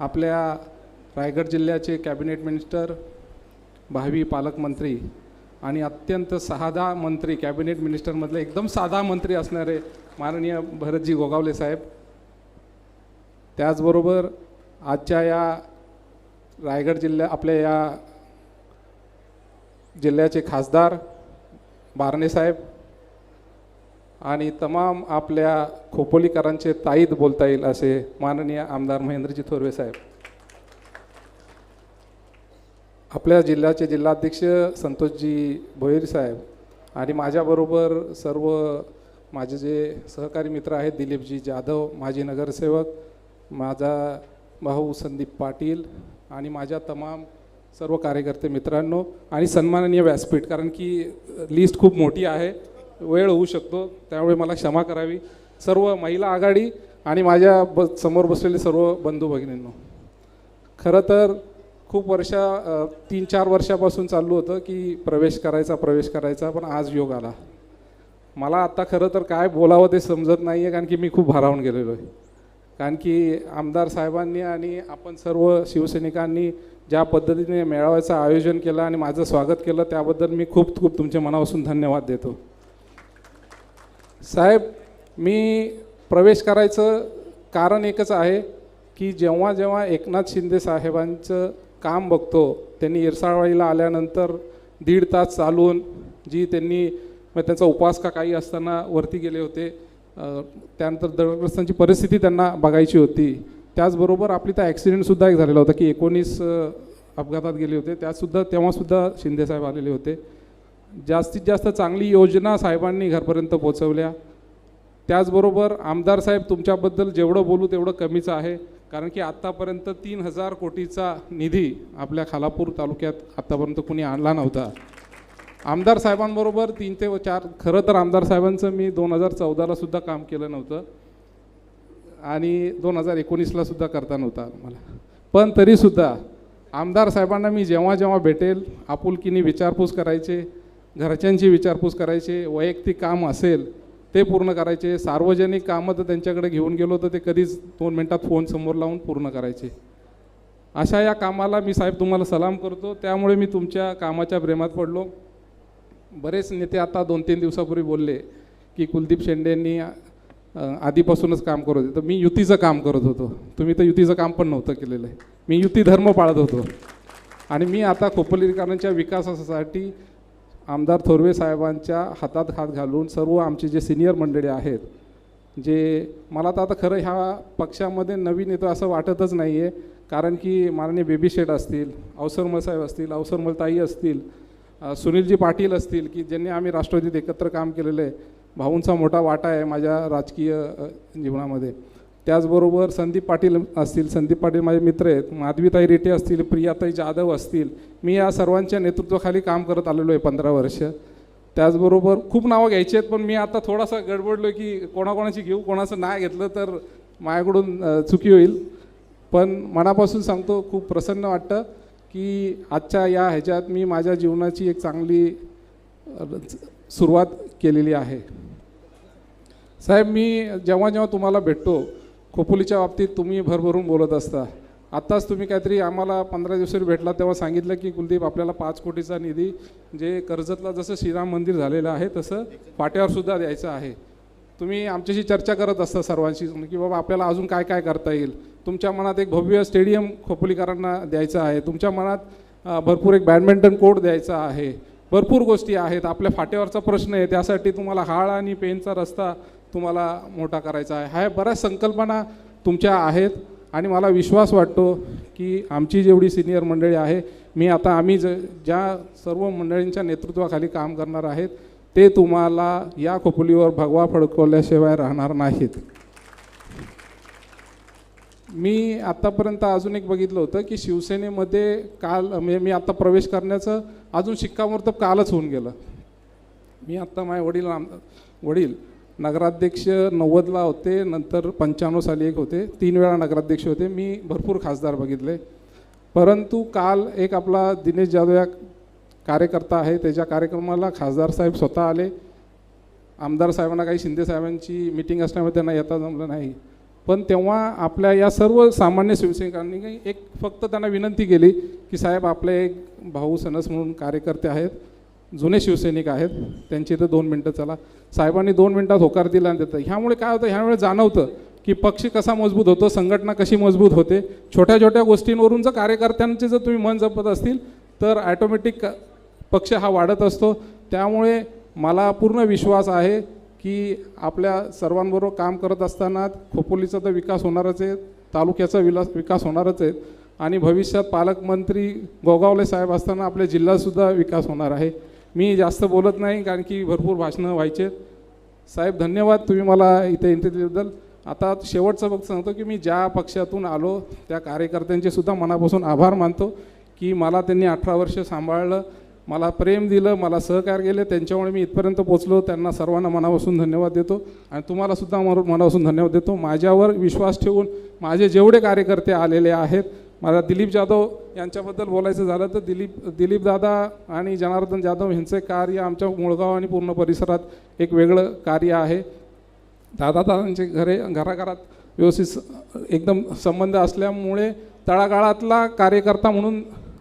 आपल्या रायगड जिल्ह्याचे cabinet minister भावी पालकमंत्री आणि अत्यंत साधा मंत्री कॅबिनेट मिनिस्टरमधले एकदम साधा मंत्री असणारे माननीय भरतजी गोगावले साहेब. त्याचबरोबर आजच्या या रायगड जिल्ह्या आपल्या या जिल्ह्याचे खासदार बारणे साहेब आणि तमाम आपल्या खोपोलीकरांचे ताईत बोलता येईल असे माननीय आमदार महेंद्रजी थोरवे साहेब. आपल्या जिल्ह्याचे जिल्हाध्यक्ष संतोषजी भोईर साहेब आणि माझ्याबरोबर सर्व माझे जे सहकारी मित्र आहेत दिलीपजी जाधव माजी नगरसेवक माझा भाऊ संदीप पाटील आणि माझ्या तमाम सर्व कार्यकर्ते मित्रांनो आणि सन्माननीय व्यासपीठ कारण की लिस्ट खूप मोठी आहे. वेळ होऊ शकतो त्यामुळे मला क्षमा करावी. सर्व महिला आघाडी आणि माझ्या ब समोर बसलेले सर्व बंधू भगिनींनो खरं तर खूप वर्षा तीन चार वर्षापासून चालू होतं की प्रवेश करायचा प्रवेश करायचा पण आज योग आला. मला आत्ता खरं तर काय बोलावं ते समजत नाही आहे कारण की मी खूप भारावून गेलेलो आहे. कारण की आमदार साहेबांनी आणि आपण सर्व शिवसैनिकांनी ज्या पद्धतीने मेळाव्याचं आयोजन केलं आणि माझं स्वागत केलं त्याबद्दल मी खूप खूप तुमच्या मनापासून धन्यवाद देतो. साहेब मी प्रवेश करायचं कारण एकच आहे की जेव्हा जेव्हा एकनाथ शिंदे साहेबांचं काम बघतो त्यांनी इरसाळवाडीला आल्यानंतर दीड तास चालून जी त्यांनी मग त्यांचा उपवास का काही असताना वरती गेले होते त्यानंतर दळग्रस्तांची परिस्थिती त्यांना बघायची होती. त्याचबरोबर आपली तर ॲक्सिडेंटसुद्धा एक झालेला होता की एकोणीस अपघातात गेले होते. त्यातसुद्धा तेव्हासुद्धा शिंदेसाहेब आलेले होते. जास्तीत जास्त चांगली योजना साहेबांनी घरपर्यंत पोचवल्या त्याचबरोबर आमदार साहेब तुमच्याबद्दल जेवढं बोलू तेवढं कमीच आहे. कारण की आत्तापर्यंत तीन हजार कोटीचा निधी आपल्या खालापूर तालुक्यात आत्तापर्यंत कुणी आणला नव्हता. आमदार साहेबांबरोबर तीन ते चार खरं तर आमदार साहेबांचं मी दोन हजार चौदालासुद्धा काम केलं नव्हतं. आणि दोन हजार एकोणीसलासुद्धा करता नव्हता मला पण तरीसुद्धा आमदार साहेबांना मी जेव्हा जेव्हा भेटेल आपुलकीने विचारपूस करायचे घरच्यांची विचारपूस करायचे वैयक्तिक काम असेल ते पूर्ण करायचे. सार्वजनिक कामं तर त्यांच्याकडे घेऊन गेलो तर ते कधीच दोन मिनटात फोन समोर लावून पूर्ण करायचे. अशा या कामाला मी साहेब तुम्हाला सलाम करतो. त्यामुळे मी तुमच्या कामाच्या प्रेमात पडलो. बरेच नेते आता दोन तीन दिवसापूर्वी बोलले की कुलदीप शेंडेंनी आधीपासूनच काम करत होते. तर मी युतीचं काम करत होतो. तुम्ही तर युतीचं काम पण नव्हतं केलेलं आहे. मी युती धर्म पाळत होतो. आणि मी आता खोपोलीकरांच्या विकासासाठी आमदार थोरवे साहेबांच्या हातात हात घालून सर्व आमचे जे सिनियर मंडळी आहेत जे मला तर आता खरं ह्या पक्षामध्ये नवीन येतं असं वाटतच नाही आहे कारण की माननीय बेबी शेठ असतील अवसरमल साहेब असतील अवसरमलताई असतील सुनीलजी पाटील असतील की ज्यांनी आम्ही राष्ट्रवादीत एकत्र काम केलेलं आहे भाऊंचा मोठा वाटा आहे माझ्या राजकीय जीवनामध्ये. त्याचबरोबर संदीप पाटील असतील संदीप पाटील माझे मित्र आहेत माधवीताई रेटे असतील प्रियाताई जाधव असतील मी या सर्वांच्या नेतृत्वाखाली काम करत आलेलो आहे पंधरा वर्ष. त्याचबरोबर खूप नावं घ्यायची आहेत पण मी आता थोडासा गडबडलो की कोणाकोणाची घेऊ कोणाचं नाही घेतलं तर माझ्याकडून चुकी होईल. पण मनापासून सांगतो खूप प्रसन्न वाटतं की आजच्या या ह्याच्यात मी माझ्या जीवनाची एक चांगली सुरुवात केलेली आहे. साहेब मी जेव्हा जेव्हा तुम्हाला भेटतो खोपोलीच्या बाबतीत तुम्ही भरभरून बोलत असता. आत्ताच तुम्ही काहीतरी आम्हाला पंधरा दिवसांनी भेटला तेव्हा सांगितलं की कुलदीप आपल्याला पाच कोटीचा निधी जे कर्जतला जसं श्रीराम मंदिर झालेलं आहे तसं पाट्यावरसुद्धा द्यायचं आहे. तुम्ही आमच्याशी चर्चा करत असता सर्वांशी की बाबा आपल्याला अजून काय काय करता येईल? तुमच्या मनात एक भव्य स्टेडियम खोपोलीकरांना द्यायचं आहे. तुमच्या मनात भरपूर एक बॅडमिंटन कोर्ट द्यायचा आहे. भरपूर गोष्टी आहेत. आपल्या फाट्यावरचा प्रश्न आहे. त्यासाठी तुम्हाला हाळ आणि पेनचा रस्ता तुम्हाला मोठा करायचा आहे. ह्या बऱ्याच संकल्पना तुमच्या आहेत आणि मला विश्वास वाटतो की आमची जेवढी सिनियर मंडळी आहे मी आता आम्ही ज ज्या सर्व मंडळींच्या नेतृत्वाखाली काम करणार आहेत ते तुम्हाला या खोपोलीवर भगवा फडकवल्याशिवाय राहणार नाहीत. मी आत्तापर्यंत अजून एक बघितलं होतं की शिवसेनेमध्ये काल म्हणजे मी आत्ता प्रवेश करण्याचं अजून शिक्कामोर्तब कालच होऊन गेलं. मी आत्ता माझे वडील आम वडील नगराध्यक्ष नव्वदला होते नंतर पंच्याण्णव साली एक होते. तीन वेळा नगराध्यक्ष होते. मी भरपूर खासदार बघितले. परंतु काल एक आपला दिनेश जाधव या कार्यकर्ता आहे. त्याच्या कार्यक्रमाला खासदार साहेब स्वतः आले. आमदार साहेबांना काही शिंदे साहेबांची मिटिंग असल्यामुळे त्यांना येता जमलं नाही. पण तेव्हा आपल्या या सर्व सामान्य शिवसैनिकांनी काही एक फक्त त्यांना विनंती केली की साहेब आपले एक भाऊ सणस म्हणून कार्यकर्ते आहेत. जुने शिवसैनिक आहेत त्यांची तर दोन मिनटं चला. साहेबांनी दोन मिनटात होकार दिला आणि देतं. ह्यामुळे काय होतं ह्यामुळे जाणवतं की पक्ष कसा मजबूत होतो संघटना कशी मजबूत होते. छोट्या छोट्या गोष्टींवरून जर कार्यकर्त्यांचे जर तुम्ही मन जपत असतील तर ॲटोमॅटिक पक्ष हा वाढत असतो. त्यामुळे मला पूर्ण विश्वास आहे की आपल्या सर्वांबरोबर काम करत असताना खोपोलीचा तर विकास होणारच आहे तालुक्याचा विलास विकास होणारच आहे. आणि भविष्यात पालकमंत्री गोगावले साहेब असताना आपल्या जिल्हासुद्धा विकास होणार आहे. मी जास्त बोलत नाही कारण की भरपूर भाषणं व्हायचे. आहेत. साहेब धन्यवाद तुम्ही मला इथे इंटरव्ह्यूबद्दल आता शेवटचं फक्त सांगतो की मी ज्या पक्षातून आलो त्या कार्यकर्त्यांचे सुद्धा मनापासून आभार मानतो की मला त्यांनी अठरा वर्ष सांभाळलं मला प्रेम दिलं मला सहकार केले. त्यांच्यामुळे मी इथपर्यंत पोचलो त्यांना सर्वांना मनापासून धन्यवाद देतो. आणि तुम्हालासुद्धा मना- मनापासून धन्यवाद देतो. माझ्यावर विश्वास ठेवून माझे जेवढे कार्यकर्ते आलेले आहेत मला दिलीप जाधव यांच्याबद्दल बोलायचं झालं तर दिलीप दिलीप दादा आणि जनार्दन जाधव यांचे कार्य आमच्या मुळगाव आणि पूर्ण परिसरात एक वेगळं कार्य आहे. दादा दादांचे घरे घराघरात व्यवस्थित एकदम संबंध असल्यामुळे तळागाळातला कार्यकर्ता म्हणून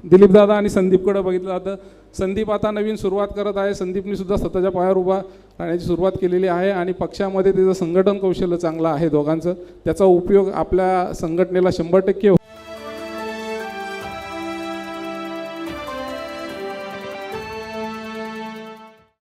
दिलीपदादा आणि संदीपकडे बघितलं जातं. संदीप आता नवीन सुरुवात करत आहे. संदीपनी सुद्धा स्वतःच्या पायावर उभा राहण्याची सुरुवात केलेली आहे आणि पक्षामध्ये त्याचं संघटन कौशल्य चांगलं आहे दोघांचं. त्याचा उपयोग आपल्या संघटनेला शंभर टक्के